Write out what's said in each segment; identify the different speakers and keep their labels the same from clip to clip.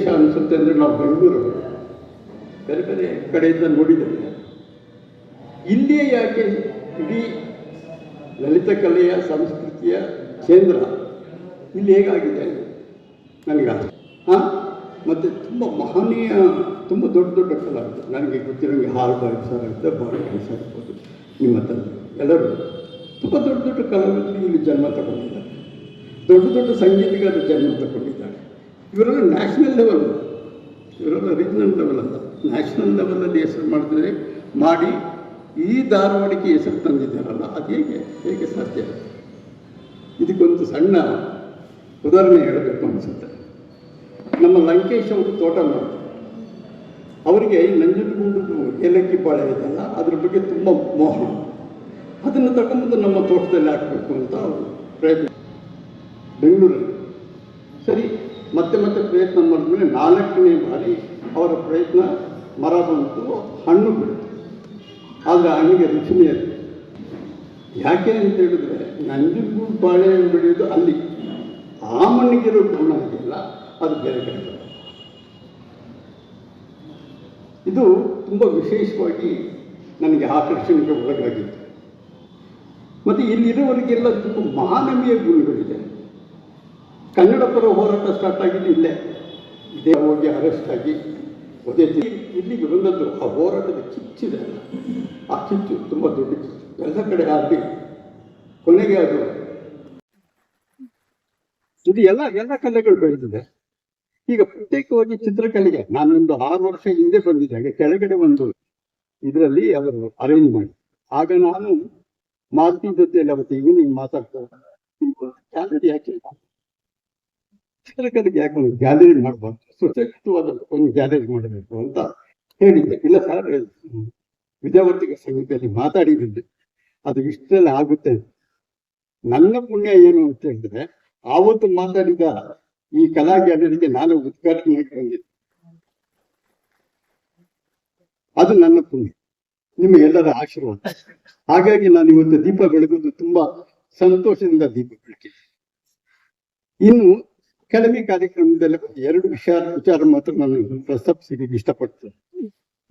Speaker 1: ವಿಶೇಷ ಅನಿಸುತ್ತೆ ಅಂದರೆ ನಾವು ಬೆಂಗಳೂರು ಬೇರೆ ಬೇರೆ ಕಡೆಯಿಂದ ನೋಡಿದ್ದೇವೆ. ಇಲ್ಲಿಯೇ ಯಾಕೆ ಇಡೀ ಲಲಿತ ಕಲೆಯ ಸಂಸ್ಕೃತಿಯ ಕೇಂದ್ರ ಇಲ್ಲಿ ಹೇಗಾಗಿದೆ? ನನಗೆ ಹಾಂ ಮತ್ತು ತುಂಬ ಮಹನೀಯ, ತುಂಬ ದೊಡ್ಡ ದೊಡ್ಡ ಕಲಾವಿದರು ನನಗೆ ಗೊತ್ತಿರೋಂಗೆ ಹಾಲ್ ಬಾಯ್ ಸರ್ ಬಹಳ ಬಾಯ್ ಸರ್ ಇರ್ಬೋದು ನಿಮ್ಮ ತಂದೆ ಎಲ್ಲರೂ ತುಂಬ ದೊಡ್ಡ ದೊಡ್ಡ ಕಲಾವಿದರು ಇಲ್ಲಿ ಜನ್ಮ ತಗೊಂಡಿದ್ದಾರೆ. ದೊಡ್ಡ ದೊಡ್ಡ ಸಂಗೀತಗಾರರು ಜನ್ಮ ತಗೊಂಡಿದ್ದಾರೆ. ಇವರೆಲ್ಲ ನ್ಯಾಷನಲ್ ಲೆವೆಲ್ ಇವರೆಲ್ಲ ರೀಜನಲ್ ಲೆವೆಲ್ ಅಲ್ಲ. ನ್ಯಾಷನಲ್ ಲೆವೆಲಲ್ಲಿ ಹೆಸರು ಮಾಡಿದರೆ ಮಾಡಿ ಈ ಧಾರವಾಡಕ್ಕೆ ಹೆಸರು ತಂದಿದ್ದಾರಲ್ಲ, ಅದು ಹೇಗೆ? ಹೇಗೆ ಸಾಧ್ಯ? ಇದಕ್ಕೊಂದು ಸಣ್ಣ ಉದಾಹರಣೆ ಹೇಳಬೇಕು ಅನಿಸುತ್ತೆ. ನಮ್ಮ ಲಂಕೇಶ್ ಅವರು ತೋಟ ಮಾಡ್ತಾರೆ. ಅವರಿಗೆ ನಂಜನಗೂಡು ಏಲಕ್ಕಿ ಬಾಳೆ ಇದೆಯಲ್ಲ ಅದ್ರ ಬಗ್ಗೆ ತುಂಬ ಮೋಹ. ಅದನ್ನು ತಗೊಂಡು ನಮ್ಮ ತೋಟದಲ್ಲಿ ಹಾಕಬೇಕು ಅಂತ ಅವರು ಪ್ರಯತ್ನ ಬೆಂಗಳೂರಲ್ಲಿ. ಸರಿ ಮತ್ತೆ ಮತ್ತೆ ಪ್ರಯತ್ನ ಮಾಡಿದ್ಮೇಲೆ ನಾಲ್ಕನೇ ಬಾರಿ ಅವರ ಪ್ರಯತ್ನ ಮರ ಬಂತು, ಹಣ್ಣು ಬಿಡುತ್ತೆ ಆದರೆ ಹಣ್ಣಿಗೆ ರುಚಿನೇ ಇರಲಿಲ್ಲ ಯಾಕೆ ಅಂತ ಹೇಳಿದ್ರೆ ನಂಜನಗೂಡು ಬಾಳೆಹಣ್ಣು ಬೆಳೆಯೋದು ಅಲ್ಲಿ. ಆ ಮಣ್ಣಿಗಿರೋ ಗುಣ ಇದೆಯಲ್ಲ, ಅದು ಬೇರೆ ಕಡೆ ಇದು ತುಂಬ ವಿಶೇಷವಾಗಿ ನನಗೆ ಆಕರ್ಷಣೆಗೆ ಒಳಗಾಗಿತ್ತು. ಮತ್ತು ಇಲ್ಲಿರೋವರೆಗೆಲ್ಲ ತುಂಬ ಮಾನವೀಯ ಗುಣಗಳಿದೆ. ಕನ್ನಡ ಪರ ಹೋರಾಟ ಸ್ಟಾರ್ಟ್ ಆಗಿದ್ದು ಇಲ್ಲೇ. ಇದೇ ಹೋಗಿ ಅರೆಸ್ಟ್ ಆಗಿ ಒದೇ ಇಲ್ಲಿಗೆ ಬಂದದ್ದು ಆ ಹೋರಾಟದ ಕಿಚ್ಚಿದೆ ಅಲ್ಲ. ಆ ಕಿಚ್ಚು ತುಂಬ ದೊಡ್ಡ ಕಿಚ್ಚು. ಎಲ್ಲ ಕಡೆ ಆಗಲಿ ಕೊನೆಗೆ ಅದು ಇದು ಎಲ್ಲ ಎಲ್ಲ ಕಲೆಗಳು ಬೆಳೆದಿದೆ. ಈಗ ಪ್ರತ್ಯೇಕವಾಗಿ ಚಿತ್ರಕಲೆಗೆ ನಾನೊಂದು ಆರು ವರ್ಷ ಹಿಂದೆ ಬಂದಿದ್ದಾಗ ಕೆಳಗಡೆ ಒಂದು ಇದರಲ್ಲಿ ಅವರು ಅರೇಂಜ್ ಮಾಡಿ. ಆಗ ನಾನು ಮಾರುತಿ ಜೊತೆಯಲ್ಲಿ ಅವತ್ತು ಈವ್ನಿಂಗ್ ಮಾತಾಡ್ತಾ ಯಾಕೆ ಚಿತ್ರಕಲೆಗೆ ಯಾಕೆ ಒಂದು ಗ್ಯಾಲರಿ ಮಾಡಬಾರ್ದು ಸುಸಕ್ತವಾದ ಒಂದು ಗ್ಯಾಲರಿ ಮಾಡಬೇಕು ಅಂತ ಹೇಳಿದ್ದೆ. ಇಲ್ಲ ಸರ್ ವಿದ್ಯಾವರ್ತಿಕ ಸಮಿತಿಯಲ್ಲಿ ಮಾತಾಡಿದ್ದೆ ಅದು ಇಷ್ಟೆಲ್ಲ ಆಗುತ್ತೆ. ನನ್ನ ಪುಣ್ಯ ಏನು ಅಂತ ಹೇಳಿದ್ರೆ, ಆವತ್ತು ಮಾತಾಡಿದ ಈ ಕಲಾ ಗ್ಯಾಲರಿಗೆ ನಾನು ಉದ್ಘಾಟನೆ ಬಂದಿದ್ದೆ. ಅದು ನನ್ನ ಪುಣ್ಯ. ನಿಮ್ಮ ಎಲ್ಲರ ಆಶೀರ್ವಾದ. ಹಾಗಾಗಿ ನಾನು ಇವತ್ತು ದೀಪ ಬೆಳಗೋದು ತುಂಬಾ ಸಂತೋಷದಿಂದ ದೀಪ ಬೆಳಕಿದೆ ಇನ್ನು ಕಡಿಮೆ ಕಾರ್ಯಕ್ರಮದಲ್ಲಿ ಎರಡು ವಿಷಯ ವಿಚಾರ ಮಾತ್ರ ನಾನು ಪ್ರಸ್ತಾಪಿಸಿದ ಇಷ್ಟಪಡ್ತೇನೆ.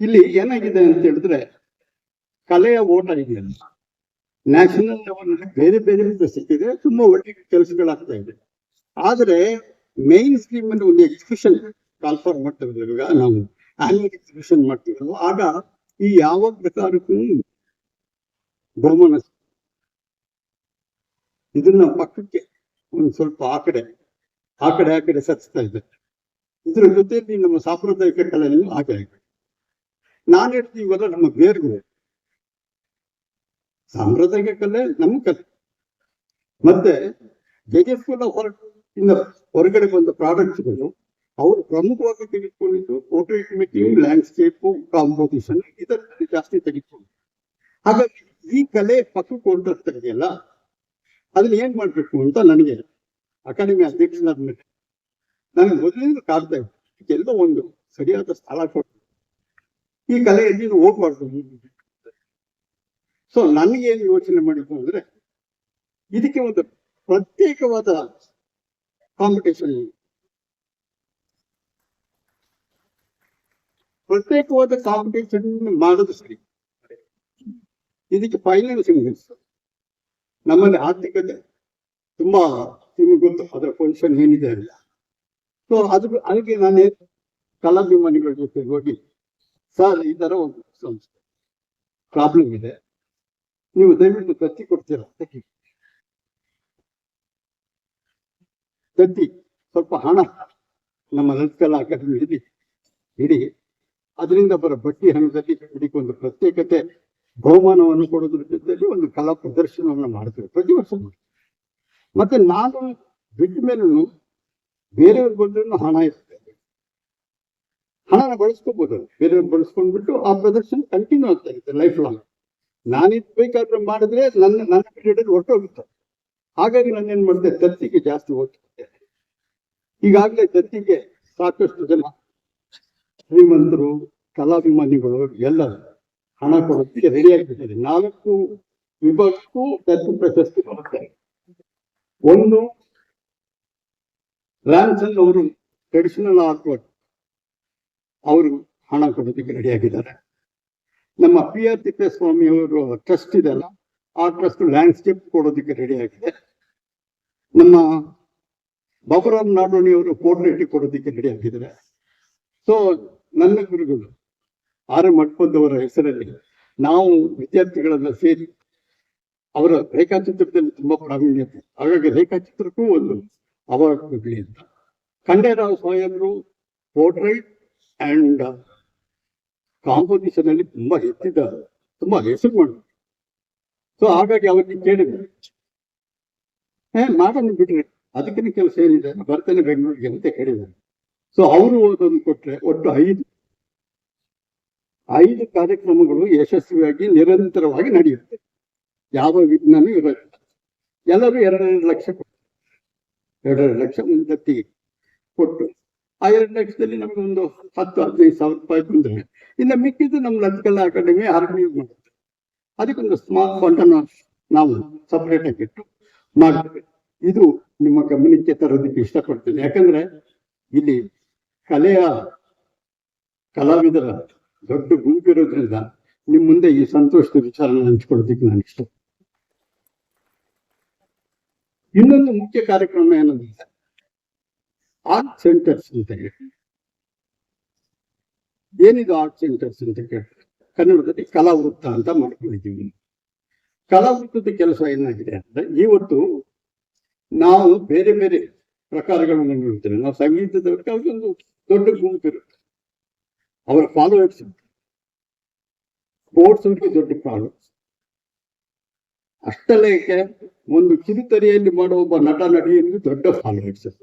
Speaker 1: ಇಲ್ಲಿ ಏನಾಗಿದೆ ಅಂತ ಹೇಳಿದ್ರೆ ಕಲೆಯ ಓಟ ಇದೆಯಲ್ಲ. ನ್ಯಾಷನಲ್ ಲೆವೆಲ್ ಬೇರೆ ಬೇರೆ ರೀತಿ ಇದೆ, ತುಂಬಾ ಒಳ್ಳೆ ಕೆಲಸಗಳಾಗ್ತಾ ಇದೆ. ಆದರೆ ಮೇನ್ ಸ್ಟ್ರೀಮ್ ಅಲ್ಲಿ ಒಂದು ಎಕ್ಸಿಬಿಷನ್ ಕಾಲ್ಫಾರ್ ಇವಾಗ ನಾವು ಆನ್ಯುವಲ್ ಎಕ್ಸಿಬಿಷನ್ ಮಾಡ್ತೀವಲ್ಲ ಆಗ ಈ ಯಾವ ಪ್ರಕಾರಕ್ಕೂ ಬಹುಮಾನ. ಇದನ್ನ ಪಕ್ಕಕ್ಕೆ ಒಂದು ಸ್ವಲ್ಪ ಆ ಕಡೆ ಆ ಕಡೆ ಆ ಕಡೆ ಸತ್ತಾ ಇದೆ ಇದ್ರ ಜೊತೆಯಲ್ಲಿ ನಮ್ಮ ಸಾಂಪ್ರದಾಯಿಕ ಕಲೆಯನ್ನು ಹಾಗೆ ನಾನು ಹೇಳ್ತೀನಿ ಇವೆಲ್ಲ ನಮ್ಮ ಬೇರ್ಗೂ ಸಾಂಪ್ರದಾಯಿಕ ಕಲೆ ನಮ್ಮ ಕಲೆ. ಮತ್ತೆ ಜಗತ್ಕುಲ ಹೊರ ಇಂದ ಹೊರಗಡೆ ಬಂದ ಪ್ರಾಡಕ್ಟ್ಸ್ಗಳು, ಅವರು ಪ್ರಮುಖವಾಗಿ ತೆಗೆದುಕೊಂಡಿದ್ದು ಪೋರ್ಟ್ರೇಟ್ ಮೇಕಿಂಗ್ ಲ್ಯಾಂಡ್ಸ್ಕೇಪ್ ಕಾಂಪೋಸಿಷನ್ ಇದರಲ್ಲಿ ಜಾಸ್ತಿ ತೆಗೆದುಕೊಂಡು. ಹಾಗಾಗಿ ಈ ಕಲೆ ಪಕ್ಕಕ್ಕೆ ಇದೆಯಲ್ಲ ಅದನ್ನ ಏನ್ ಮಾಡ್ಬೇಕು ಅಂತ ನನಗೆ ಅಕಾಡೆಮಿ ಅಧ್ಯಕ್ಷನಾದ ಮೇಲೆ ನನಗೆ ಮೊದಲಿಂದ ಕಾಡ್ತಾ ಇತ್ತು ಎಲ್ಲೋ ಒಂದು ಸರಿಯಾದ ಸ್ಥಳ ಕೊಟ್ಟು ಈ ಕಲೆಯಲ್ಲಿ ಹೋಗ್ಬಾರ್ದು ಸೊ ನನಗೇನು ಯೋಚನೆ ಮಾಡಿದ್ದು ಅಂದ್ರೆ, ಇದಕ್ಕೆ ಒಂದು ಪ್ರತ್ಯೇಕವಾದ ಕಾಂಪಿಟೇಷನ್ ಪ್ರತ್ಯೇಕವಾದ ಕಾಂಪಿಟೇಷನ್ ಮಾಡೋದು ಸರಿ. ಇದಕ್ಕೆ ಫೈನಾನ್ಸಿಂಗ್ ನಮ್ಮಲ್ಲಿ ಆರ್ಥಿಕತೆ ತುಂಬಾ ನಿಮಗೆ ಗೊತ್ತು, ಅದರ ಪೊಸಿಷನ್ ಏನಿದೆ ಅಲ್ಲ ಸೊ ಅದು ಅದಕ್ಕೆ ನಾನೇ ಕಲಾಭಿಮಾನಿಗಳ ಜೊತೆ ಹೋಗಿ ಸರ್ ಈ ತರ ಒಂದು ಸಂಸ್ಥೆ ಪ್ರಾಬ್ಲಮ್ ಇದೆ. ನೀವು ದಯವಿಟ್ಟು ತತ್ತಿ ಕೊಡ್ತೀರಾ? ತತ್ತಿ. ತತ್ತಿ, ಸ್ವಲ್ಪ ಹಣ ನಮ್ಮ ಲಲಿತಕಲಾ ಅಕಾಡೆಮಿಯಲ್ಲಿ ಇಡಿ. ಅದರಿಂದ ಬರೋ ಬಟ್ಟಿ ಹಣದಲ್ಲಿ ಇದಕ್ಕೊಂದು ಪ್ರತ್ಯೇಕತೆ ಬಹುಮಾನವನ್ನು ಕೊಡೋದ್ರ ಜೊತೆಯಲ್ಲಿ ಒಂದು ಕಲಾ ಪ್ರದರ್ಶನವನ್ನು ಮಾಡ್ತೀವಿ. ಪ್ರತಿ ವರ್ಷ ಮಾಡ್ತೇವೆ. ಮತ್ತೆ ನಾನು ಬಿಟ್ಟ ಮೇಲೂ ಬೇರೆಯವ್ರ ಬಂದ್ರೂ ಹಣ ಇರ್ತದೆ ಹಣನ ಬಳಸ್ಕೋಬಹುದು ಬೇರೆಯವ್ರು ಬಳಸ್ಕೊಂಡ್ಬಿಟ್ಟು ಆ ಪ್ರದರ್ಶನ ಕಂಟಿನ್ಯೂ ಆಗ್ತಾ ಇರುತ್ತೆ ಲೈಫ್ ಲಾಂಗ್ ನಾನಿದ್ ಬೇಕಾದ್ರೆ ಮಾಡಿದ್ರೆ ನನ್ನ ನನ್ನ ಪೀರಿಯಡ್ ಅಲ್ಲಿ ಹೊರಟೋಗುತ್ತೆ. ಹಾಗಾಗಿ ನಾನು ಏನ್ ಮಾಡಿದೆ? ತತ್ತಿಗೆ ಜಾಸ್ತಿ ಓದ್ತಿದ್ದೆ. ಈಗಾಗಲೇ ತತ್ತಿಗೆ ಸಾಕಷ್ಟು ಜನ ಶ್ರೀಮಂತರು, ಕಲಾಭಿಮಾನಿಗಳು ಎಲ್ಲರೂ ಹಣ ಕೊಡೋದಕ್ಕೆ ರೆಡಿ ಆಗಿಬಿಟ್ಟಿದೆ ನಾಲ್ಕು ವಿಭಾಗಕ್ಕೂ ತತ್ವ ಪ್ರಶಸ್ತಿ ಬರುತ್ತೆ ಒಂದು ಲ್ಯಾನ್ಸನ್ ಅವರು ಟ್ರೆಡಿಷನಲ್ ಆರ್ಟ್ ವರ್ಕ್ ಅವರು ಹಣ ಕೊಡೋದಕ್ಕೆ ರೆಡಿಯಾಗಿದ್ದಾರೆ ನಮ್ಮ ಪಿ ಆರ್ ತಿಪ್ಪೇಸ್ವಾಮಿ ಅವರು ಟ್ರಸ್ಟ್ ಇದೆಲ್ಲ ಆ ಟ್ರಸ್ಟ್ ಲ್ಯಾಂಡ್ಸ್ಕೇಪ್ ಕೊಡೋದಕ್ಕೆ ರೆಡಿ ಆಗಿದೆ. ನಮ್ಮ ಬಾಬುರಾಮ್ ನಾಡೋಣಿ ಅವರು ಪೋರ್ಟ್ರೇಟ್ ಕೊಡೋದಕ್ಕೆ ರೆಡಿ ಆಗಿದ್ದಾರೆ. ಸೊ ನನ್ನ ಗುರುಗಳು, ಆರ್ ಮಟ್ಪದ್ದವರ ಹೆಸರಲ್ಲಿ ನಾವು ವಿದ್ಯಾರ್ಥಿಗಳೆಲ್ಲ ಸೇರಿ ಅವರ ರೇಖಾಚಿತ್ರದಲ್ಲಿ ತುಂಬಾ ಪ್ರಾವೀಣ್ಯತೆ ಹಾಗಾಗಿ ರೇಖಾಚಿತ್ರಕ್ಕೂ ಒಂದು ಅವಾರ್ಡ್ ಅಂತ. ಖಂಡೇರಾವ್ ಸ್ವಾಮಿಯವರು ಪೋರ್ಟ್ರೈಟ್ ಅಂಡ್ ಕಾಂಪೋಸಿಷನ್ ಅಲ್ಲಿ ತುಂಬಾ ಹೆಚ್ಚಿದ, ತುಂಬಾ ಹೆಸರು ಮಾಡಿದ್ರು. ಸೊ ಹಾಗಾಗಿ ಅವರಿಗೆ ಕೇಳಿದ್ರು ಏ ಮಾಡೋಣ ಬಿಡ್ರಿ ಅದಕ್ಕೆ ಕೆಲಸ ಏನಿದೆ? ಬರ್ತೇನೆ ಬೆಂಗಳೂರಿಗೆ ಅಂತ ಹೇಳಿದ್ದಾರೆ. ಸೊ ಅವರು ಅದನ್ನು ಕೊಟ್ರೆ ಒಟ್ಟು ಐದು ಐದು ಕಾರ್ಯಕ್ರಮಗಳು ಯಶಸ್ವಿಯಾಗಿ ನಿರಂತರವಾಗಿ ನಡೆಯುತ್ತೆ. ಯಾವ ವಿಘ್ನನೂ ಇರೋದಿಲ್ಲ ಎಲ್ಲರೂ ಎರಡೆರಡು ಲಕ್ಷ ಕೊಟ್ಟು, ಎರಡೆರಡು ಲಕ್ಷ ಮುಂದತ್ತಿಗೆ ಕೊಟ್ಟು, ಆ ಎರಡು ಲಕ್ಷದಲ್ಲಿ ನಮಗೆ ಒಂದು ಹತ್ತು, ಹದಿನೈದು ಸಾವಿರ ರೂಪಾಯಿ ಬಂದ್ರೆ ಇನ್ನು ಮಿಕ್ಕಿದ್ದು ನಮ್ಮ ಲಲಿತಕಲಾ ಅಕಾಡೆಮಿ ಆರ್ಗನೈಸ್ ಮಾಡುತ್ತೆ ಅದಕ್ಕೊಂದು ಸ್ಮಾಲ್ ಫಂಡ್ ಅನ್ನು ನಾವು ಸಪರೇಟ್ ಆಗಿಟ್ಟು ಮಾಡ್ತೇವೆ. ಇದು ನಿಮ್ಮ ಗಮನಕ್ಕೆ ತರೋದಕ್ಕೆ ಇಷ್ಟಪಡ್ತೇನೆ. ಯಾಕಂದ್ರೆ ಇಲ್ಲಿ ಕಲೆಯ ಕಲಾವಿದರ ದೊಡ್ಡ ಗುಂಪಿರೋದ್ರಿಂದ ನಿಮ್ಮ ಮುಂದೆ ಈ ಸಂತೋಷದ ವಿಚಾರನ ಹಂಚ್ಕೊಳ್ಳೋದಕ್ಕೆ ನಾನು ಇಷ್ಟ ಇನ್ನೊಂದು ಮುಖ್ಯ ಕಾರ್ಯಕ್ರಮ ಏನಂದ್ರೆ ಆರ್ಟ್ ಸೆಂಟರ್ಸ್ ಅಂತ ಹೇಳಿ. ಏನಿದು ಆರ್ಟ್ ಸೆಂಟರ್ಸ್ ಅಂತ ಕೇಳಿ. ಕನ್ನಡದಲ್ಲಿ ಕಲಾವೃತ್ತ ಅಂತ ಮಾಡ್ಕೊಂಡಿದ್ದೀವಿ. ಕಲಾವೃತ್ತದ ಕೆಲಸ ಏನಾಗಿದೆ ಅಂದ್ರೆ ಇವತ್ತು ನಾವು ಬೇರೆ ಬೇರೆ ಪ್ರಕಾರಗಳನ್ನು ನೋಡ್ತೇವೆ. ನಾವು ಸಂಗೀತದವ್ರಿಗೆ ಅವ್ರಿಗೊಂದು ದೊಡ್ಡ ಗುಂಪು ಇರುತ್ತೆ. ಅವರ ಫಾಲೋವರ್ಸ್ ಸ್ಪೋರ್ಟ್ಸ್ ಅವ್ರಿಗೆ ದೊಡ್ಡ ಫಾಲೋವರ್ಸ್ ಅಷ್ಟಲೇಕೆ ಒಂದು ಕಿರುತೆರೆಯಲ್ಲಿ ಮಾಡುವ ಒಬ್ಬ ನಟ, ನಟಿಯರಿಗೆ ದೊಡ್ಡ ಫಾಲೋವರ್ಸ್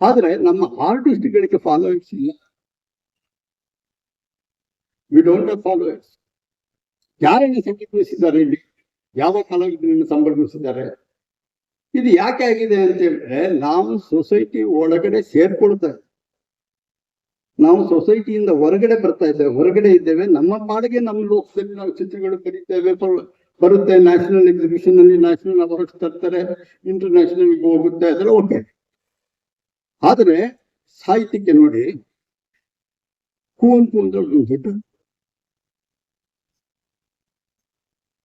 Speaker 1: ಆದರೆ ನಮ್ಮ ಆರ್ಟಿಸ್ಟ್ಗಳಿಗೆ ಫಾಲೋವರ್ಸ್ ಇಲ್ಲ. ವಿ ಡೋಂಟ್ ಫಾಲೋವರ್ಸ್ ಯಾರನ್ನು ಸಂಗೀತಿಸಿದ್ದಾರೆ ಇಲ್ಲಿ? ಯಾವ ಕಲಾವಿದರನ್ನು ಸಂಭ್ರಮಿಸಿದ್ದಾರೆ ಇದು ಯಾಕೆ ಆಗಿದೆ ಅಂತ ಹೇಳಿದ್ರೆ, ನಾವು ಸೊಸೈಟಿ ಒಳಗಡೆ ಸೇರ್ಕೊಳ್ತಾ ನಾವು ಸೊಸೈಟಿಯಿಂದ ಹೊರಗಡೆ ಬರ್ತಾ ಇದ್ದೇವೆ. ಹೊರಗಡೆ ಇದ್ದೇವೆ. ನಮ್ಮ ಪಾಡಿಗೆ ನಮ್ಮ ಲೋಕದಲ್ಲಿ ನಾವು ಚಿತ್ರಗಳು ಕರೀತೇವೆ ಬರು- ಬರುತ್ತೆ. ನ್ಯಾಷನಲ್ ಎಕ್ಸಿಬಿಷನ್ ಅಲ್ಲಿ ನ್ಯಾಷನಲ್ ಅವಾರ್ಡ್ಸ್ ತರ್ತಾರೆ. ಇಂಟರ್ನ್ಯಾಷನಲ್ ಹೋಗುತ್ತೆ. ಅದೆಲ್ಲ ಓಕೆ ಆದರೆ ಸಾಹಿತ್ಯಕ್ಕೆ ನೋಡಿ ಕುವೆಂಪು ಅಂದ್ರೆ ದೊಡ್ಡ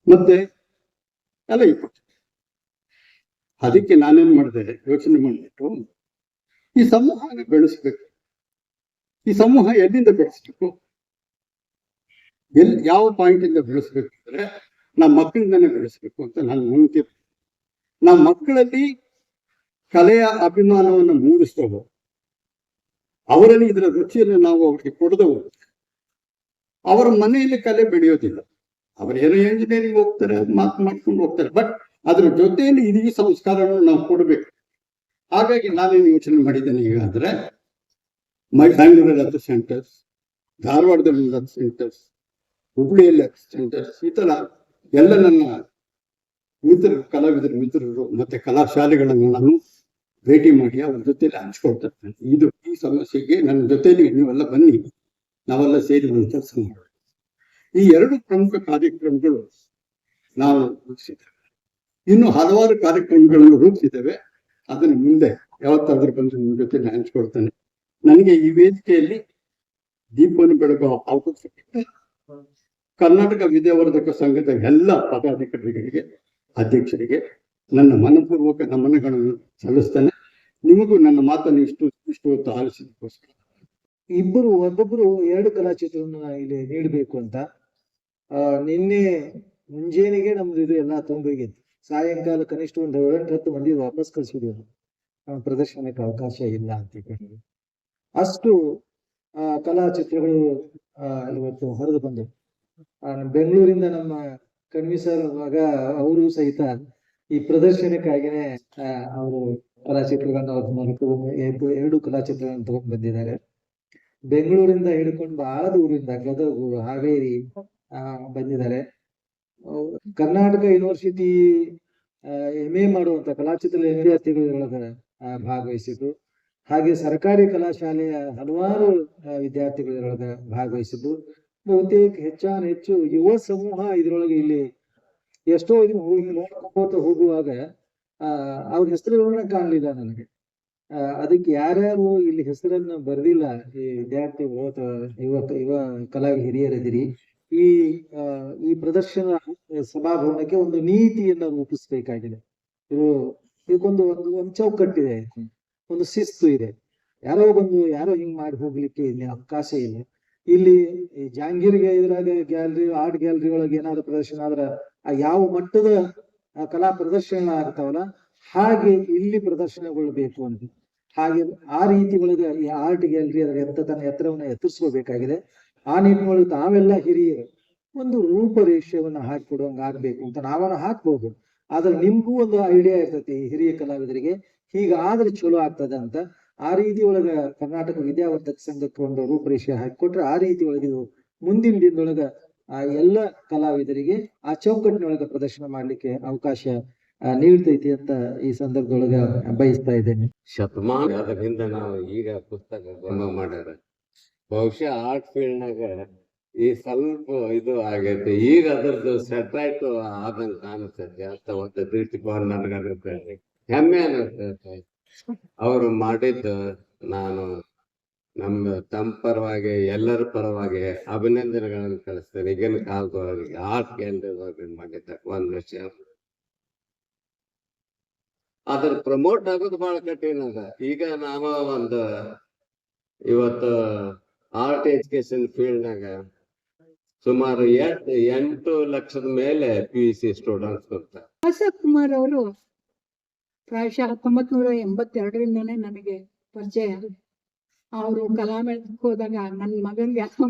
Speaker 1: ಮತ್ತೆ ಎಲ್ಲ ಇತ್ತು ಅದಕ್ಕೆ ನಾನೇನ್ ಮಾಡಿದೆ? ಯೋಚನೆ ಮಾಡಿಬಿಟ್ಟು ಈ ಸಮೂಹನ ಬೆಳೆಸ್ಬೇಕು. ಈ ಸಮೂಹ ಎಲ್ಲಿಂದ ಬೆಳೆಸ್ಬೇಕು? ಎಲ್ಲಿ, ಯಾವ ಪಾಯಿಂಟ್ ಇಂದ ಬೆಳೆಸ್ಬೇಕು ಅಂದ್ರೆ ನಮ್ಮ ಮಕ್ಕಳಿಂದನೇ ಬೆಳೆಸಬೇಕು ಅಂತ ನಾನು ನಂಬ್ತೀನಿ. ನಮ್ಮ ಮಕ್ಕಳಲ್ಲಿ ಕಲೆಯ ಅಭಿಮಾನವನ್ನು ಮೂಡಿಸ್ತೇವೋ. ಅವರಲ್ಲಿ ಇದರ ರುಚಿಯನ್ನು ನಾವು ಅವ್ರಿಗೆ ಕೊಡದವು. ಅವರ ಮನೆಯಲ್ಲಿ ಕಲೆ ಬೆಳೆಯೋದಿಲ್ಲ. ಅವರೇನೋ ಇಂಜಿನಿಯರಿಂಗ್ ಹೋಗ್ತಾರೆ ಮಾತು ಮಾಡ್ಕೊಂಡು ಹೋಗ್ತಾರೆ ಬಟ್ ಅದ್ರ ಜೊತೆಯಲ್ಲಿ ಇಡೀ ಸಂಸ್ಕಾರವನ್ನು ನಾವು ಕೊಡಬೇಕು. ಹಾಗಾಗಿ ನಾನೇನು ಯೋಚನೆ ಮಾಡಿದ್ದೇನೆ ಈಗ ಅಂದ್ರೆ, ಮೈ ಬ್ಯಾಂಗ್ಳೂರಲ್ಲಿ ಹತ್ತು ಸೆಂಟರ್ಸ್ ಧಾರವಾಡದಲ್ಲಿ ಹತ್ತು ಸೆಂಟರ್ಸ್ ಹುಬ್ಳಿಯಲ್ಲಿ ಹತ್ತು ಸೆಂಟರ್ಸ್ ಈ ತರ ಎಲ್ಲ ನನ್ನ ಮಿತ್ರರು ಕಲಾವಿದರ ಮಿತ್ರರು ಮತ್ತೆ ಕಲಾಶಾಲೆಗಳನ್ನು ನಾನು ಭೇಟಿ ಮಾಡಿ ಅವರ ಜೊತೆಯಲ್ಲಿ ಹಂಚ್ಕೊಳ್ತಾ ಇದು ಈ ಸಮಸ್ಯೆಗೆ ನನ್ನ ಜೊತೆಯಲ್ಲಿ ನೀವೆಲ್ಲ ಬನ್ನಿ. ನಾವೆಲ್ಲ ಸೇರಿ ಒಂದು ಕೆಲಸ ಮಾಡೋಣ. ಈ ಎರಡು ಪ್ರಮುಖ ಕಾರ್ಯಕ್ರಮಗಳು ನಾವು ರೂಪಿಸಿದ್ದೇವೆ ಇನ್ನು ಹಲವಾರು ಕಾರ್ಯಕ್ರಮಗಳನ್ನು ರೂಪಿಸಿದ್ದೇವೆ. ಅದನ್ನು ಮುಂದೆ ಯಾವತ್ತಾದ್ರೂ ಬಂದು ನಿಮ್ಮ ಜೊತೆ ಹಂಚ್ಕೊಳ್ತೇನೆ. ನನಗೆ ಈ ವೇದಿಕೆಯಲ್ಲಿ ದೀಪವನ್ನು ಬೆಳಗುವ ಅವಕಾಶ ಕರ್ನಾಟಕ ವಿದ್ಯಾವರ್ಧಕ ಸಂಘದ ಎಲ್ಲ ಪದಾಧಿಕಾರಿಗಳಿಗೆ, ಅಧ್ಯಕ್ಷರಿಗೆ ನನ್ನ ಮನಪೂರ್ವಕ ನಮನಗಳನ್ನು ಸಲ್ಲಿಸ್ತೇನೆ. ನಿಮಗೂ ನನ್ನ ಮಾತನ್ನು ಇಷ್ಟು ಇಷ್ಟು ಹೊತ್ತು ಆಲಿಸಿದಕ್ಕೋಸ್ಕರ
Speaker 2: ಇಬ್ಬರು, ಒಬ್ಬೊಬ್ರು ಎರಡು ಕಲಾಚಿತ್ರವನ್ನ ಇಲ್ಲಿ ನೀಡಬೇಕು ಅಂತ. ನಿನ್ನೆ ಮುಂಜಾನೆಗೆ ನಮ್ದು ಇದು ಎಲ್ಲ ತುಂಬೋಗಿತ್ತು. ಸಾಯಂಕಾಲ ಕನಿಷ್ಠ ಒಂದು ಏಳೆಂಟು ಹತ್ತು ಮಂದಿ ವಾಪಸ್ ಕಳಿಸಿದ್ರು. ಪ್ರದರ್ಶನಕ್ಕೆ ಅವಕಾಶ ಇಲ್ಲ ಅಂತ ಹೇಳಿ ಅಷ್ಟು ಕಲಾ ಚಿತ್ರಗಳು ಇವತ್ತು ಹೊರದು ಬಂದವು. ಬೆಂಗಳೂರಿಂದ ನಮ್ಮ ಕಣ್ವಿ ಸರ್ ಮಗ ಅವರು ಸಹಿತ ಈ ಪ್ರದರ್ಶನಕ್ಕಾಗಿನೇ ಅವರು ಕಲಾಚಿತ್ರಗಳನ್ನ ಅವ್ರ ಮೂಲಕ ಎರಡು ಕಲಾಚಿತ್ರಗಳನ್ನ ತಗೊಂಡ್ ಬಂದಿದ್ದಾರೆ. ಬೆಂಗಳೂರಿಂದ ಹಿಡ್ಕೊಂಡು ಬಹಳ ದೂರಿಂದ ಗದಗ, ಹಾವೇರಿ ಬಂದಿದ್ದಾರೆ. ಕರ್ನಾಟಕ ಯೂನಿವರ್ಸಿಟಿ ಎಂ ಎ ಮಾಡುವಂತ ಕಲಾಚಿತ್ರ ವಿದ್ಯಾರ್ಥಿಗಳು ಇದ್ರೊಳಗ ಭಾಗವಹಿಸಿದ್ರು ಹಾಗೆ ಸರ್ಕಾರಿ ಕಲಾಶಾಲೆಯ ಹಲವಾರು ವಿದ್ಯಾರ್ಥಿಗಳೊಳಗ ಭಾಗವಹಿಸಿದ್ರು ಬಹುತೇಕ ಹೆಚ್ಚಾನ ಹೆಚ್ಚು ಯುವ ಸಮೂಹ ಇದ್ರೊಳಗೆ ಇಲ್ಲಿ ಎಷ್ಟೋ ಇದನ್ನ ಹೋಗಿ ನೋಡ್ಕೋತ ಹೋಗುವಾಗ, ಆ, ಅವ್ರ ಹೆಸರುಗಳನ್ನ ಕಾಣಲಿಲ್ಲ ನನಗೆ. ಅದಕ್ಕೆ ಯಾರ್ಯಾರು ಇಲ್ಲಿ ಹೆಸರನ್ನ ಬರೆದಿಲ್ಲ ಈ ವಿದ್ಯಾರ್ಥಿಗಳು ಅಥವಾ ಯುವ ಯುವ ಕಲಾ ಹಿರಿಯರಿದ್ದೀರಿ. ಈ ಈ ಪ್ರದರ್ಶನ ಸಭಾಭವನಕ್ಕೆ ಒಂದು ನೀತಿಯನ್ನ ರೂಪಿಸ್ಬೇಕಾಗಿದೆ. ಇದು, ಇದಕ್ಕೊಂದು ಒಂದು ಒಂದು ಚೌಕಟ್ಟಿದೆ. ಒಂದು ಶಿಸ್ತು ಇದೆ. ಯಾರೋ ಬಂದು ಯಾರೋ ಹಿಂಗ್ ಮಾಡಿ ಹೋಗ್ಲಿಕ್ಕೆ ಇಲ್ಲಿ ಅವಕಾಶ ಇಲ್ಲ. ಇಲ್ಲಿ ಈ ಜಹಾಂಗೀರ್ಗೆ ಇದ್ರಾಗ ಗ್ಯಾಲರಿ ಆರ್ಟ್ ಗ್ಯಾಲರಿ ಒಳಗೆ ಏನಾದ್ರು ಪ್ರದರ್ಶನ ಆದ್ರ ಆ ಯಾವ ಮಟ್ಟದ ಕಲಾ ಪ್ರದರ್ಶನ ಆಗ್ತಾವಲ್ಲ, ಹಾಗೆ ಇಲ್ಲಿ ಪ್ರದರ್ಶನಗೊಳ್ಬೇಕು ಅಂತ. ಹಾಗೆ ಆ ರೀತಿ ಒಳಗೆ ಈ ಆರ್ಟ್ ಗ್ಯಾಲರಿ ಅದರ ಎತ್ತ ತನ್ನ ಎತ್ತರವನ್ನ ಎತ್ತರಿಸ್ಕೋಬೇಕಾಗಿದೆ ಆ ನಿಟ್ಟಿನೊಳಗೆ ತಾವೆಲ್ಲ ಹಿರಿಯರು, ಒಂದು ರೂಪರೇಷೆಯನ್ನ ಹಾಕಿಕೊಡುವಂಗ ಆಗ್ಬೇಕು ಅಂತ ನಾವನ್ನ ಹಾಕ್ಬಹುದು ಆದ್ರೆ ನಿಮ್ಗೂ ಒಂದು ಐಡಿಯಾ ಇರ್ತೈತಿ ಹಿರಿಯ ಕಲಾವಿದರಿಗೆ. ಹೀಗಾದ್ರೆ ಚಲೋ ಆಗ್ತದ ಅಂತ ಆ ರೀತಿ ಒಳಗ ಕರ್ನಾಟಕ ವಿದ್ಯಾವರ್ಧಕ ಸಂಘಕ್ಕೆ ಒಂದು ರೂಪರೇಷೆ ಹಾಕಿಕೊಟ್ರೆ ಆ ರೀತಿ ಒಳಗೆ ಮುಂದಿನ ದಿನದೊಳಗ ಆ ಎಲ್ಲ ಕಲಾವಿದರಿಗೆ ಆ ಚೌಕಟ್ಟಿನೊಳಗ ಪ್ರದರ್ಶನ ಮಾಡ್ಲಿಕ್ಕೆ ಅವಕಾಶ ನೀಡ್ತೈತಿ ಅಂತ ಈ ಸಂದರ್ಭದೊಳಗ ಬಯಸ್ತಾ ಇದ್ದೇನೆ.
Speaker 3: ಶತಮಾನ ಅದರಿಂದ ನಾವು ಈಗ ಪುಸ್ತಕ ಗಮನ ಮಾಡ್ಯಾರ ಬಹುಶಃ ಆರ್ಟ್ ಫೀಲ್ಡ್ನಾಗ ಈ ಸ್ವಲ್ಪ ಇದು ಆಗೈತೆ. ಈಗ ಅದ್ರದ್ದು ಸೆಟ್ರೈಟ್ ಆದಂಗ ಕಾಣಿಸ್ತೈತಿ ಅಂತ ಒಂದು ದೃಷ್ಟಿಕೋನ ನನಗೆ ಹೆಮ್ಮೆ ಅನಿಸ್ತೈತೆ. ಅವರು ಮಾಡಿದ್ದು ನಾನು ನಮ್ಮ ತಮ್ಮ ಪರವಾಗಿ, ಎಲ್ಲರ ಪರವಾಗಿ ಅಭಿನಂದನೆಗಳನ್ನು ಕಳಿಸ್ತೇನೆ. ಈಗಿನ ಕಾಲದೊಳಗೆ ಆರ್ಟ್ ಗ್ಯಾಲರಿ ಮಾಡಿದ್ದ ಒಂದು ವಿಷಯ ಅದ್ರ ಪ್ರಮೋಟ್ ಆಗೋದು ಬಹಳ ಕಠಿಣ ಅದ. ಈಗ ನಾನು ಒಂದು ಇವತ್ತು ಆರ್ಟ್ ಎಜುಕೇಶನ್ ಫೀಲ್ಡ್ನಾಗ ಸುಮಾರು ಎಂಟು ಎಂಟು ಲಕ್ಷದ ಮೇಲೆ ಪಿ ಯು ಸಿ ಸ್ಟೂಡೆಂಟ್ಸ್
Speaker 4: ಆಸಕ್ ಕುಮಾರ್ ಅವರು ಪ್ರಾಯಶಃ ಹತ್ತೊಂಬತ್ ನೂರ ಎಂಬತ್ತೆರಡರಿಂದನೇ ನನಗೆ ಪರಿಚಯ ಅವರು ಕಲಾಮೇಳಕ್ಕೆ ಹೋದಾಗ ನನ್ನ ಮಗನ್ಗೆ ಯಾವ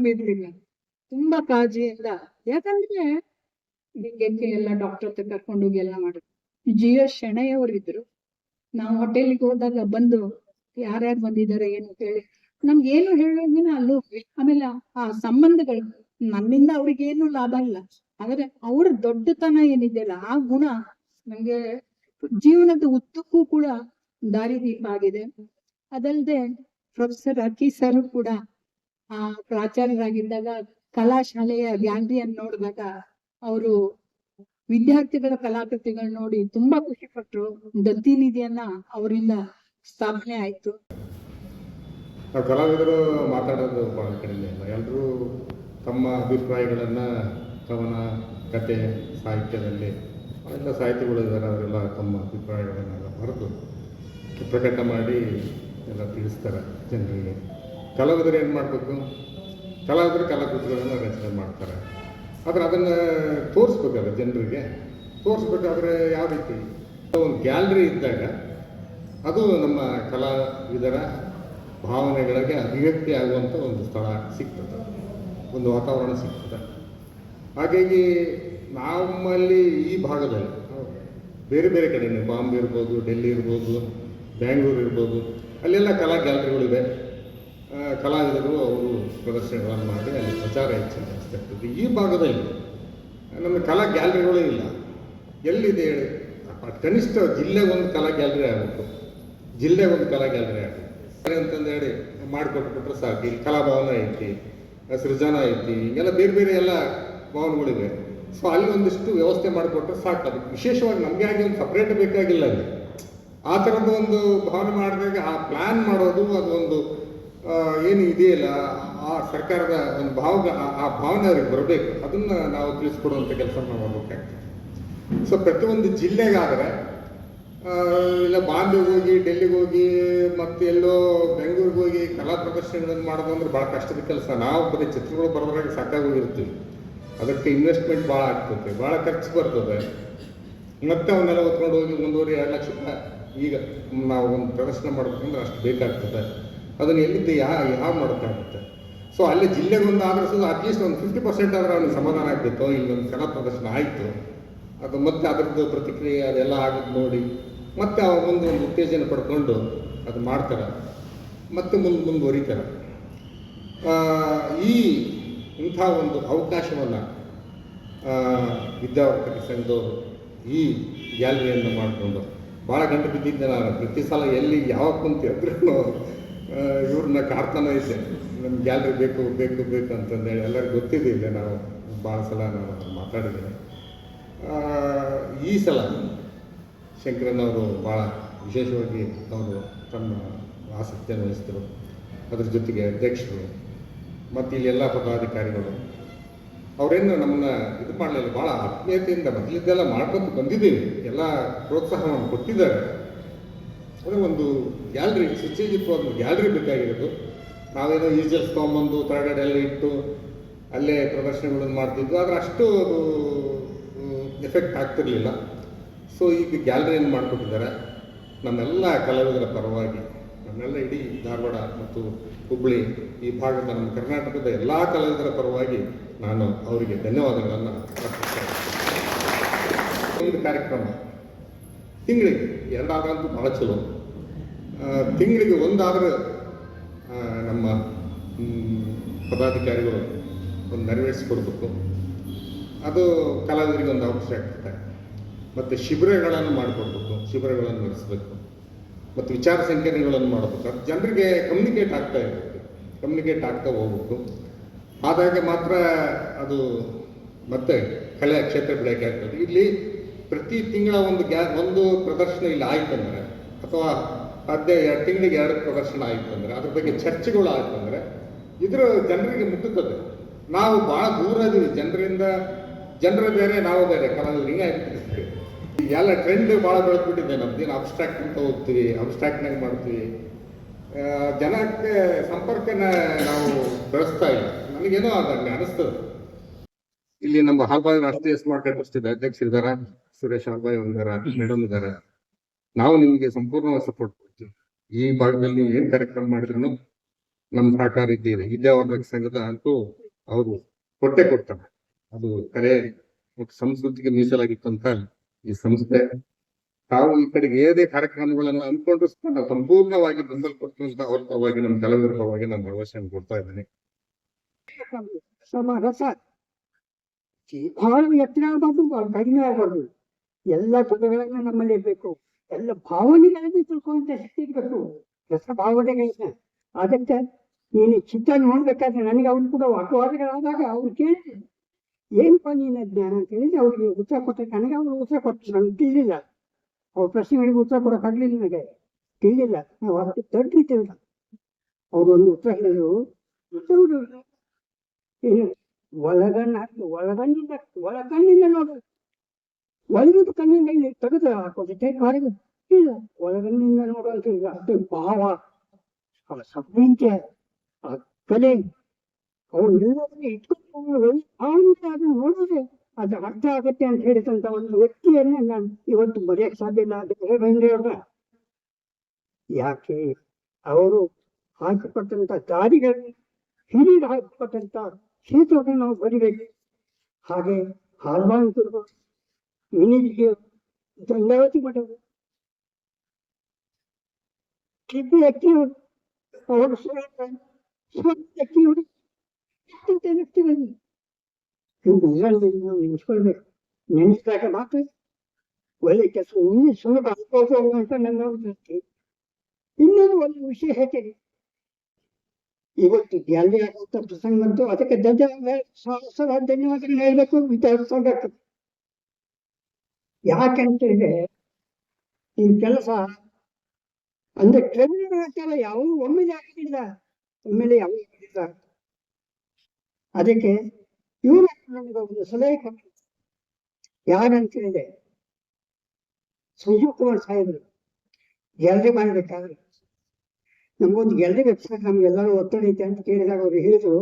Speaker 4: ತುಂಬಾ ಕಾಳಜಿಯಿಂದ, ಯಾಕಂದ್ರೆ ಹಿಂಗೆ ಎಲ್ಲ ಡಾಕ್ಟರ್ ಹತ್ರ ಕರ್ಕೊಂಡು ಹೋಗಿ ಎಲ್ಲ ಮಾಡಿದ್ರು. ಜಿ ಎಸ್ ಶೆಣೈ ಅವರು ಇದ್ರು ನಾವು ಹೋಟೆಲ್ಗೆ ಹೋದಾಗ ಬಂದು ಯಾರ್ಯಾರು ಬಂದಿದ್ದಾರೆ ಏನು ಹೇಳಿ ನಮ್ಗೆ ಏನು ಹೇಳೋದಿನ ಅಲ್ಲಿ, ಆಮೇಲೆ ಆ ಸಂಬಂಧಗಳು ನನ್ನಿಂದ ಅವ್ರಿಗೆ ಏನು ಲಾಭ ಇಲ್ಲ. ಆದ್ರೆ ಅವ್ರ ದೊಡ್ಡತನ ಏನಿದೆಯಲ್ಲ ಆ ಗುಣ ನಂಗೆ ಜೀವನದ ಉದ್ದಕ್ಕೂ ಕೂಡ ದಾರಿದೀಪ ಆಗಿದೆ ಅದಲ್ಲದೆ ಪ್ರೊಫೆಸರ್ ಅಕ್ಕಿ ಸರ್ ಕೂಡ ಆ ಪ್ರಾಚಾರ್ಯರಾಗಿದ್ದಾಗ ಕಲಾಶಾಲೆಯ ಗ್ಯಾಲರಿಯನ್ನು ನೋಡಿದಾಗ ಅವರು ವಿದ್ಯಾರ್ಥಿಗಳ ಕಲಾಕೃತಿಗಳನ್ನ ನೋಡಿ ತುಂಬಾ ಖುಷಿ ಪಟ್ಟರು ದತ್ತಿ ನಿಧಿಯನ್ನ ಅವರಿಂದ ಸ್ಥಾಪನೆ ಆಯ್ತು.
Speaker 5: ಕಲಾವಿದರು ಮಾತಾಡೋದು ಬಹಳ ಕಡಿಮೆ ಇಲ್ಲ ಎಲ್ಲರೂ ತಮ್ಮ ಅಭಿಪ್ರಾಯಗಳನ್ನ ಕವನ ಕತೆ ಸಾಹಿತ್ಯದಲ್ಲಿ ಎಲ್ಲ ಸಾಹಿತಿಗಳು ಇದ್ದಾರೆ, ಅವರೆಲ್ಲ ತಮ್ಮ ಅಭಿಪ್ರಾಯಗಳನ್ನೆಲ್ಲ ಬರೆದು ಪ್ರಕಟ ಮಾಡಿ ಎಲ್ಲ ತಿಳಿಸ್ತಾರೆ ಜನರಿಗೆ. ಕಲಾವಿದರು ಏನು ಮಾಡಬೇಕು? ಕಲಾವಿದರು ಕಲಾಕೃತಿಗಳನ್ನು ರಚನೆ ಮಾಡ್ತಾರೆ. ಆದರೆ ಅದನ್ನು ತೋರಿಸ್ಬೇಕಲ್ಲ ಜನರಿಗೆ, ತೋರಿಸ್ಬೇಕಾದ್ರೆ ಯಾವ ರೀತಿ? ಒಂದು ಗ್ಯಾಲರಿ ಇದ್ದಾಗ ಅದು ನಮ್ಮ ಕಲಾವಿದರ ಭಾವನೆಗಳಿಗೆ ಅಭಿವ್ಯಕ್ತಿ ಆಗುವಂಥ ಒಂದು ಸ್ಥಳ ಸಿಗ್ತದೆ. ಒಂದು ವಾತಾವರಣ ಸಿಗ್ತದೆ. ಹಾಗಾಗಿ ನಮ್ಮಲ್ಲಿ ಈ ಭಾಗದಲ್ಲಿ ಬೇರೆ ಬೇರೆ ಕಡೆ ಬಾಂಬೆ ಇರ್ಬೋದು, ಡೆಲ್ಲಿ ಇರ್ಬೋದು, ಬ್ಯಾಂಗ್ಳೂರು ಇರ್ಬೋದು, ಅಲ್ಲೆಲ್ಲ ಕಲಾ ಗ್ಯಾಲರಿಗಳಿವೆ. ಕಲಾವಿದರು ಅವರು ಪ್ರದರ್ಶನಗಳನ್ನು ಮಾಡಿ ಅಲ್ಲಿ ಪ್ರಚಾರ ಹೆಚ್ಚು ಜಾಸ್ತಿ ಆಗ್ತದೆ. ಈ ಭಾಗದಲ್ಲಿ ನಮ್ಮ ಕಲಾ ಗ್ಯಾಲರಿಗಳೇ ಇಲ್ಲ. ಎಲ್ಲಿದೆ ಹೇಳಿ? ಕನಿಷ್ಠ ಜಿಲ್ಲೆಗೆ ಒಂದು ಕಲಾ ಗ್ಯಾಲರಿ ಆಗಬೇಕು. ಜಿಲ್ಲೆಗೆ ಒಂದು ಕಲಾ ಗ್ಯಾಲರಿ ಆಗಬೇಕು. ಅಂತಂದು ಹೇಳಿ ಮಾಡಿಕೊಟ್ಬಿಟ್ರೆ ಸಾಕು. ಇಲ್ಲಿ ಕಲಾಭವನ ಐತಿ, ಸೃಜನ ಐತಿ, ಹಿಂಗೆಲ್ಲ ಬೇರೆ ಬೇರೆ ಎಲ್ಲ ಭವನಗಳಿವೆ. ಸೊ ಅಲ್ಲಿ ಒಂದಿಷ್ಟು ವ್ಯವಸ್ಥೆ ಮಾಡಿಕೊಟ್ರೆ ಸಾಕು. ಅದು ವಿಶೇಷವಾಗಿ ನಮಗೆ ಆಗಿ ಒಂದು ಸಪ್ರೇಟ್ ಬೇಕಾಗಿಲ್ಲ ಅಲ್ಲಿ ಆ ಥರದ ಒಂದು ಭಾವನೆ ಮಾಡಿದಾಗ ಆ ಪ್ಲ್ಯಾನ್ ಮಾಡೋದು ಅದೊಂದು ಏನು ಇದೆಯಲ್ಲ, ಆ ಸರ್ಕಾರದ ಒಂದು ಭಾವ ಆ- ಭಾವನೆ ಅವ್ರಿಗೆ ಬರಬೇಕು. ಅದನ್ನ ನಾವು ತಿಳಿಸ್ಕೊಡುವಂಥ ಕೆಲಸ ಮಾಡಬೇಕಾಗ್ತದೆ ಸೊ ಪ್ರತಿಯೊಂದು ಜಿಲ್ಲೆಗಾದರೆ ಇಲ್ಲ ಬಾಂಬೆಗೆ ಹೋಗಿ, ಡೆಲ್ಲಿಗೆ ಹೋಗಿ, ಮತ್ತೆ ಎಲ್ಲೋ ಬೆಂಗಳೂರಿಗೆ ಹೋಗಿ ಕಲಾ ಪ್ರದರ್ಶನಗಳನ್ನು ಮಾಡೋದು ಅಂದ್ರೆ ಭಾಳ ಕಷ್ಟದ ಕೆಲಸ. ನಾವು ಬರೀ ಚಿತ್ರಗಳು ಬರೋದ್ರಾಗ ಸಾಕಾಗೋಗಿರ್ತೀವಿ ಅದಕ್ಕೆ ಇನ್ವೆಸ್ಟ್ಮೆಂಟ್ ಭಾಳ ಆಗ್ತದೆ, ಭಾಳ ಖರ್ಚು ಬರ್ತದೆ. ಮತ್ತೆ ಅವನ್ನೆಲ್ಲ ಹೊತ್ಕೊಂಡು ಹೋಗಿ ಒಂದೂವರೆ ಎರಡು ಲಕ್ಷ ರೂಪಾಯಿ ಈಗ ನಾವು ಒಂದು ಪ್ರದರ್ಶನ ಮಾಡ್ಬೇಕಂದ್ರೆ ಅಷ್ಟು ಬೇಕಾಗ್ತದೆ. ಅದನ್ನು ಎಲ್ಲಿದ್ದು ಯಾ, ಯಾವ ಮಾಡೋಕ್ಕಾಗುತ್ತೆ? ಸೊ ಅಲ್ಲಿ ಜಿಲ್ಲೆಗೆ ಒಂದು ಆಧರಿಸೋದು ಸುದ ಅಟ್ಲೀಸ್ಟ್ ಒಂದು ಫಿಫ್ಟಿ ಪರ್ಸೆಂಟ್ ಆದರೆ ಅವ್ನಿಗೆ ಸಮಾಧಾನ ಆಗ್ತಿತ್ತು ಇಲ್ಲೊಂದು ಕಲಾ ಪ್ರದರ್ಶನ ಆಯಿತು. ಅದು ಮತ್ತೆ ಅದರದ್ದು ಪ್ರತಿಕ್ರಿಯೆ ಅದೆಲ್ಲ ಆಗೋದು ನೋಡಿ, ಮತ್ತೆ ಅವ ಮುಂದೆ ಒಂದು ಉತ್ತೇಜನ ಪಡ್ಕೊಂಡು ಅದು ಮಾಡ್ತಾರೆ. ಮತ್ತೆ ಮುಂದೆ ಮುಂದುವರಿತಾರೆ. ಈ ಇಂಥ ಒಂದು ಅವಕಾಶವನ್ನು ವಿದ್ಯಾವರ್ಧಕ ಸಂಘದವರು ಈ ಗ್ಯಾಲರಿಯನ್ನು ಮಾಡಿಕೊಂಡು ಭಾಳ ಗಂಟೆ ಬಿದ್ದಿದ್ದೆ ನಾನು ಪ್ರತಿ ಸಲ ಎಲ್ಲಿ ಯಾವ ಕುಂತಿ ಅಂದ್ರೂ ಇವ್ರನ್ನ ಕಾಡ್ತಾನೆ ಇದ್ದೆ. ನಮ್ಮ ಗ್ಯಾಲರಿ ಬೇಕು ಬೇಕು ಬೇಕು ಅಂತಂದೇಳಿ ಎಲ್ಲರಿಗೂ ಗೊತ್ತಿದೆ ಇಲ್ಲೇ ನಾವು. ಭಾಳ ಸಲ ನಾನು ಮಾತಾಡಿದ್ದೇನೆ. ಈ ಸಲ ಶಂಕರನ್ ಅವರು ಭಾಳ ವಿಶೇಷವಾಗಿ ಅವರು ತಮ್ಮ ಆಸಕ್ತಿಯನ್ನು ವಹಿಸಿದರು. ಅದ್ರ ಜೊತೆಗೆ ಅಧ್ಯಕ್ಷರು ಮತ್ತು ಇಲ್ಲೆಲ್ಲ ಪದಾಧಿಕಾರಿಗಳು, ಅವರೇನು ನಮ್ಮನ್ನ ಇದು ಮಾಡಲಿಲ್ಲ ಭಾಳ ಆತ್ಮೀಯತೆಯಿಂದ ಮೊದಲಿದ್ದೆಲ್ಲ ಮಾಡ್ಕೊಂಡು ಬಂದಿದ್ದೀವಿ. ಎಲ್ಲ ಪ್ರೋತ್ಸಾಹವನ್ನು ಕೊಟ್ಟಿದ್ದಾರೆ. ಅದೇ ಒಂದು ಗ್ಯಾಲರಿ ಸುಸಜ್ಜಿತವಾದ ಒಂದು ಗ್ಯಾಲರಿ ಬೇಕಾಗಿರೋದು. ನಾವೇನೋ ಈಜಲ್ಸ್ ತೊಗೊಂಬಂದು ಎಲ್ಲ ಇಟ್ಟು, ಅಲ್ಲೇ ಪ್ರದರ್ಶನಗಳನ್ನು ಮಾಡ್ತಿದ್ವು. ಆದರೆ ಅಷ್ಟು ಎಫೆಕ್ಟ್ ಆಗ್ತಿರಲಿಲ್ಲ. ಸೊ ಈಗ ಗ್ಯಾಲರಿಯನ್ನು ಮಾಡಿಕೊಟ್ಟಿದ್ದಾರೆ? ನಮ್ಮೆಲ್ಲ ಕಲಾವಿದರ ಪರವಾಗಿ ನಮ್ಮೆಲ್ಲ ಇಡೀ ಧಾರವಾಡ ಮತ್ತು ಹುಬ್ಬಳ್ಳಿ, ಈ ಭಾಗದ ನಮ್ಮ ಕರ್ನಾಟಕದ ಎಲ್ಲ ಕಲಾವಿದರ ಪರವಾಗಿ ನಾನು ಅವರಿಗೆ ಧನ್ಯವಾದಗಳನ್ನು ಒಂದು ಕಾರ್ಯಕ್ರಮ. ತಿಂಗಳಿಗೆ, ಎರಡಾದ್ರಂತೂ ಭಾಳ ಚಲೋ. ತಿಂಗಳಿಗೆ ಒಂದಾದ್ರೆ ನಮ್ಮ ಪದಾಧಿಕಾರಿಗಳು ಒಂದು ನೆರವೇರಿಸಿಕೊಡ್ಬೇಕು. ಅದು ಕಲಾವಿದರಿಗೆ ಒಂದು ಅವಕಾಶ ಆಗ್ತದೆ. ಮತ್ತು ಶಿಬಿರಗಳನ್ನು ಮಾಡಿಕೊಡ್ಬೇಕು, ಶಿಬಿರಗಳನ್ನು ನಡೆಸಬೇಕು. ಮತ್ತು ವಿಚಾರ ಸಂಕಿರಣಗಳನ್ನು ಮಾಡಬೇಕು. ಜನರಿಗೆ ಕಮ್ಯುನಿಕೇಟ್ ಆಗ್ತಾ ಇರಬೇಕು ಕಮ್ಯುನಿಕೇಟ್ ಆಗ್ತಾ ಹೋಗ್ಬೇಕು ಆದಾಗ ಮಾತ್ರ ಅದು ಮತ್ತೆ ಕಲೆ ಕ್ಷೇತ್ರ ಬೆಳಕೆ ಆಗ್ತದೆ. ಇಲ್ಲಿ ಪ್ರತಿ ತಿಂಗಳ ಒಂದು ಗ್ಯಾ, ಒಂದು ಪ್ರದರ್ಶನ ಇಲ್ಲಿ ಆಯ್ತಂದ್ರೆ ಅಥವಾ ಅದೇ ಎರಡು ತಿಂಗಳಿಗೆ ಎರಡು ಪ್ರದರ್ಶನ ಆಯ್ತು ಅಂದ್ರೆ ಬಗ್ಗೆ ಚರ್ಚೆಗಳು ಆಯ್ತಂದ್ರೆ ಇದ್ರ ಜನರಿಗೆ ಮುಟ್ಟುತ್ತದೆ. ನಾವು ಭಾಳ ದೂರ ಇದೀವಿ. ಜನರಿಂದ, ಜನರ ಬೇರೆ, ನಾವು ಬೇರೆ. ಕಲಾವಿದರು ಹಿಂಗೆ ಆಗ್ಬಿಟ್ಟಿರ್ತೀವಿ ಎಲ್ಲ ಟ್ರೆಂಡ್ ಭಾಳ ಬೆಳೆದ್ಬಿಟ್ಟಿದೆ ನಮ್ದೇನು ಅಬ್ಸ್ಟ್ರಾಕ್ಟ್ ಅಂತ ಹೋಗ್ತೀವಿ ಅಬ್ಸ್ಟ್ರಾಕ್ಟ್ನಾಗ ಮಾಡ್ತೀವಿ. ಜನಕ್ಕೆ ಸಂಪರ್ಕನ ನಾವು ಬೆಳೆಸ್ತಾ ಇಲ್ಲ. ನನಗೇನೋ ಅದನ್ನ ಅನಿಸ್ತದೆ. ಇಲ್ಲಿ ನಮ್ಮ ಹಾಲ್ಬಾಯಿ ರಾಷ್ಟ್ರೀಯ ಸ್ಮಾರ್ಟ್ ಇದೆ ಅಧ್ಯಕ್ಷರಿದ್ದಾರೆ ಸುರೇಶ್ ಹಾಲ್ಬಾಯಿ ಒಂದಾರ ಮೇಡಮ್ ಇದ್ದಾರೆ ನಾವು ನಿಮಗೆ ಸಂಪೂರ್ಣ ಸಪೋರ್ಟ್ ಕೊಡ್ತೀವಿ. ಈ ಭಾಗದಲ್ಲಿ ನೀವು ಏನ್ ಕಾರ್ಯಕ್ರಮ ಮಾಡಿದ್ರು ನಮ್ಮ ಸಹಕಾರ ಇದ್ದೀರಿ ವಿದ್ಯಾವರ್ಧಕ ಸಂಘದ ಅಂತೂ ಅವರು ಕೊಟ್ಟೆ ಕೊಡ್ತಾರೆ. ಅದು ಕರೆ ಸಂಸ್ಕೃತಿಗೆ ಸಂಸ್ಕೃತಿಗೆ ಮೀಸಲಾಗಿತ್ತಂತ ಈ ಸಂಸ್ಥೆ ತಾವು ಈ ಕಡೆಗೆ ಏದೇ ಕಾರ್ಯಕ್ರಮಗಳನ್ನು ಅನ್ಕೊಂಡ್ರು ಸಂಪೂರ್ಣವಾಗಿ ಬೆಂಬಲ ಕೊಡ್ತಂತ ಅವ್ರ ಪರವಾಗಿ ನಮ್ಮ ಕಲಾವಿದರ ಪರವಾಗಿ ನಾನು ಭರವಸೆಯನ್ನು ಕೊಡ್ತಾ ಇದ್ದೀನಿ.
Speaker 6: ಸಮರಸ ಬಹಳ ಎತ್ತರ ಆಗಬಾರ್ದು ಕಡಿಮೆ ಆಗಬಾರ್ದು ಎಲ್ಲ ಪದಗಳನ್ನ ನಮ್ಮಲ್ಲಿ ಇರಬೇಕು. ಎಲ್ಲ ಭಾವನೆಗಳನ್ನು ತಿಳ್ಕೊಂತ ಶಕ್ತಿ ಇರಬೇಕು. ರಸ ಭಾವನೆಗಳನ್ನ ಅದಕ್ಕೆ ನೀನು ಚಿತ್ರ ನೋಡ್ಬೇಕಾದ್ರೆ ನನಗೆ ಅವ್ರು ಕೂಡ ವಾಕವಾದಗಳಾದಾಗ ಅವ್ರು ಕೇಳಿದ್ರು. ಏನಪ್ಪ ನೀನು ಜ್ಞಾನ ಅಂತ ಹೇಳಿದ್ರೆ ಅವ್ರಿಗೆ ಉತ್ತರ ಕೊಟ್ಟೆ ನನಗೆ ಅವರು ಉತ್ತರ ಕೊಟ್ಟರು ನನಗೆ ತಿಳಿಲಿಲ್ಲ. ಅವ್ರ ಪ್ರಶ್ನೆಗಳಿಗೆ ಉತ್ತರ ಕೊಡೋಕ್ಕಾಗಲಿಲ್ಲ ನನಗೆ. ತಿಳಿಲಿಲ್ಲ. ನಾವು ಅಷ್ಟು ದೊಡ್ಡ ಅವರು ಒಂದು ಉತ್ತರ ಹೇಳಿದ್ರು. ಉತ್ತರಗಳು ಏನು? ಒಳಗಣ್ಣ ಒಳಗಣ್ಣಿಂದ ಒಳಗಣ್ಣಿಂದ ನೋಡು. ಒಳಗಿದ್ದು ಕಣ್ಣಿಂದ ಇಲ್ಲಿ ತೆಗೆದು ಹಾಕೋದಕ್ಕೆ ಹೊರಗೆ ಇಲ್ಲ. ಒಳಗಣ್ಣಿಂದ ನೋಡು ಅಂತ ಹೇಳಿದ್ರೆ ಅದು ಭಾವ. ಅವರ ಸಂಬಂಧ ಆ ಕಲೆ. ಅವ್ರು ಇಲ್ಲದ್ರೆ ಇಟ್ಕೊಂಡು ಅದು ಅರ್ಥ ಆಗುತ್ತೆ ಅಂತ ಹೇಳಿದಂತ ಒಂದು ವ್ಯಕ್ತಿಯನ್ನ ನಾನು ಇವತ್ತು ಬರೆಯಕ್ ಸಾಧ್ಯ ಇಲ್ಲ ಅದು ಬೇಂದ್ರೆ ಯಾಕೆ? ಅವರು ಹಾಕಿಕೊಟ್ಟಂತ ದಾರಿಗಳನ್ನು ಹಿರಿಯರು ಹಾಕಿಕೊಟ್ಟಂತ ಕ್ಷೇತ್ರವನ್ನು ನಾವು ಬರಿಬೇಕು. ಹಾಗೆ ಹಾಲ್ವಾಂತರು ಮಿನಿಜಿಗೆ ದಂಡಾವತಿ ಮಠರು ಕಿಬ್ಬಿ ಅಕ್ಕಿಯವರು ಅವರು ಅಕ್ಕಿಯವರು ಎಂತ ವ್ಯಕ್ತಿಗಳು. ಇವುಗಳನ್ನು ನಾವು ನೆನೆಸ್ಕೊಳ್ಬೇಕು ನೆನೆಸಿದಾಗ ಮಾತ್ರ ಒಳ್ಳೆ ಕೆಲಸ ಇನ್ನೂ ಸುಲಭ ಆಗ್ಬೋದು ಅಂತ ನನ್ನ ಇನ್ನೊಂದು ಒಂದು ವಿಷಯ ಹೇಳ್ತೇನೆ ಇವತ್ತು ಗ್ಯಾಲರಿ ಆಗುವಂತ ಪ್ರಸಂಗ ಬಂತು ಅದಕ್ಕೆ ಧನ್ಯವಾದ ಸಹಸ್ರ ಧನ್ಯವಾದಗಳು ಹೇಳಬೇಕು ವಿಚಾರಿಸಬೇಕು ಯಾಕಂತೇಳಿದ್ರೆ ಈ ಕೆಲಸ ಅಂದ್ರೆ ಟ್ರೈನರ್ ಅಂತೆಲ್ಲ ಯಾವ ಒಮ್ಮೆಲೆ ಆಗಿಲ್ಲ ಒಮ್ಮೆಲೆ ಯಾವ ಅದಕ್ಕೆ ಇವರು ನಮ್ಗೆ ಒಂದು ಸಲಹೆ ಕೊಟ್ಟರು ಯಾರಂತ ಹೇಳಿದೆ ಸಂಜೀವ್ ಕುಮಾರ್ ಸಾಹೇಬರು. ಗ್ಯಾಲರಿ ಮಾಡಬೇಕಾದ್ರೆ. ನಮಗೊಂದು ಗ್ಯಾಲರಿ ವೆಬ್ಸೈಟ್ ನಮ್ಗೆಲ್ಲರೂ ಒತ್ತಡ ಐತೆ ಅಂತ ಕೇಳಿದಾಗ ಅವ್ರು ಹೇಳಿದ್ರು,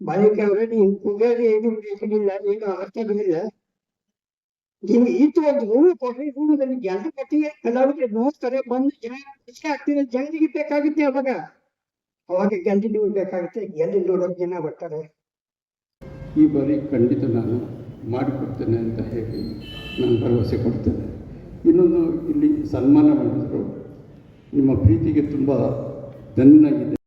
Speaker 6: ಬಾಲಿಕೆ ಅವರೇ ನೀವು ಕುಗ್ಗಾರಿ ಏನು ಬೇಕಿಲ್ಲ ಏನು ಆಗ್ತಾಗಲಿಲ್ಲ ನೀವು ಇತ್ತು ಒಂದು ರೂಮ್ ಕೊಡ್ರಿ ರೂಮದಲ್ಲಿ ಗ್ಯಾಲರಿ ಕಟ್ಟಿಗೆ ಕಲಾವಿದ್ರೆ ನೋಡ್ತಾರೆ, ಬಂದು ಜನ ಖುಷಿ ಆಗ್ತಿದೆ ಜನರಿಗೆ ಬೇಕಾಗುತ್ತೆ ಅವಾಗ. ಅವಾಗ ಗ್ಯಾಲರಿ ನೀವು ಬೇಕಾಗುತ್ತೆ ನೋಡೋಕೆ ಜನ ಬರ್ತಾರೆ.
Speaker 1: ಈ ಬಾರಿ ಖಂಡಿತ ನಾನು ಮಾಡಿಕೊಡ್ತೇನೆ ಅಂತ ಹೇಳಿ ನಾನು ಭರವಸೆ ಕೊಡ್ತೇನೆ. ಇನ್ನೊಂದು ಇಲ್ಲಿ ಸನ್ಮಾನ ಮಾಡಿದರು. ನಿಮ್ಮ ಪ್ರೀತಿಗೆ ತುಂಬ ಧನ್ಯನಾಗಿದೆ